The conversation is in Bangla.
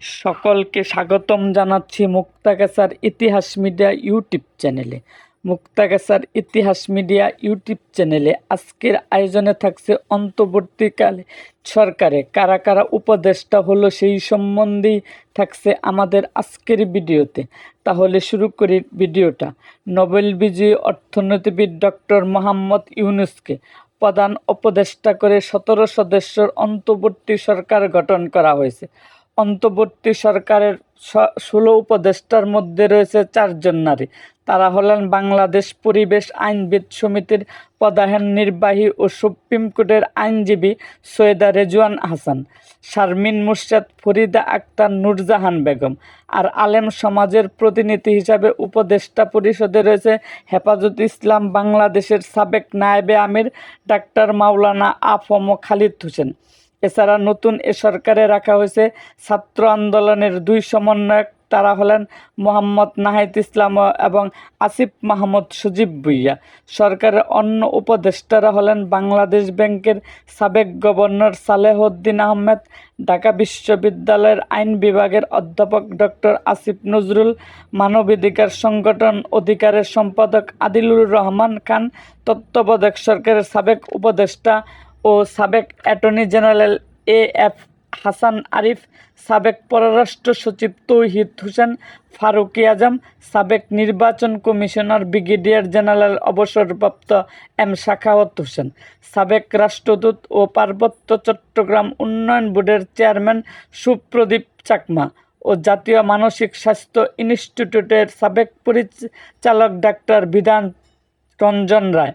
সকলকে স্বাগতম জানাচ্ছি মুক্তাগাছার ইতিহাস মিডিয়া ইউটিউব চ্যানেলে। মুক্তাগাছার ইতিহাস মিডিয়া ইউটিউব চ্যানেলে আজকের আয়োজনে থাকছে অন্তর্বর্তীকালে সরকারে কারা কারা উপদেষ্টা হলো সেই সম্বন্ধেই থাকছে আমাদের আজকের ভিডিওতে। তাহলে শুরু করি ভিডিওটা। নোবেল বিজয়ী অর্থনীতিবিদ ডক্টর মোহাম্মদ ইউনুসকে প্রধান উপদেষ্টা করে সতেরো সদস্যর অন্তর্বর্তী সরকার গঠন করা হয়েছে। অন্তর্বর্তী সরকারের ষোলো উপদেষ্টার মধ্যে রয়েছে চারজন নারী। তারা হলেন বাংলাদেশ পরিবেশ আইনবিদ সমিতির প্রধান নির্বাহী ও সুপ্রিম কোর্টের আইনজীবী সৈয়দা রেজওয়ান হাসান, শারমিন মুর্শেদ, ফরিদা আক্তার, নুরজাহান বেগম আর আলেম সমাজের প্রতিনিধি হিসাবে উপদেষ্টা পরিষদে রয়েছে হেফাজত ইসলাম বাংলাদেশের সাবেক নায়েবে আমির, ডাক্তার মাওলানা আফম খালিদ হোসেন। এছাড়া নতুন এ সরকারে রাখা হয়েছে ছাত্র আন্দোলনের দুই সমন্বয়ক, তারা হলেন মোহাম্মদ নাহিদ ইসলাম এবং আসিফ মাহমুদ সজীব ভুইয়া। সরকারের অন্য উপদেষ্টারা হলেন বাংলাদেশ ব্যাংকের সাবেক গভর্নর সালেহউদ্দিন আহমেদ, ঢাকা বিশ্ববিদ্যালয়ের আইন বিভাগের অধ্যাপক ডক্টর আসিফ নজরুল, মানবাধিকার সংগঠন অধিকারের সম্পাদক আদিলুর রহমান খান, তত্ত্বাবধায়ক সরকারের সাবেক উপদেষ্টা ও সাবেক attorney general A F Hasan Arif, সাবেক পররাষ্ট্র সচিব তৌহিদ হোসেন, ফারুকি আজম, সাবেক নির্বাচন কমিশনার ব্রিগেডিয়ার জেনারেল অবসরপ্রাপ্ত এম শাখাওয়াত হোসেন, সাবেক রাষ্ট্রদূত ও পার্বত্য চট্টগ্রাম উন্নয়ন বোর্ডের চেয়ারম্যান সুপ্রদীপ চাকমা ও জাতীয় মানসিক স্বাস্থ্য ইনস্টিটিউটের সাবেক পরিচালক ডাক্তার বিধান রঞ্জন রায়।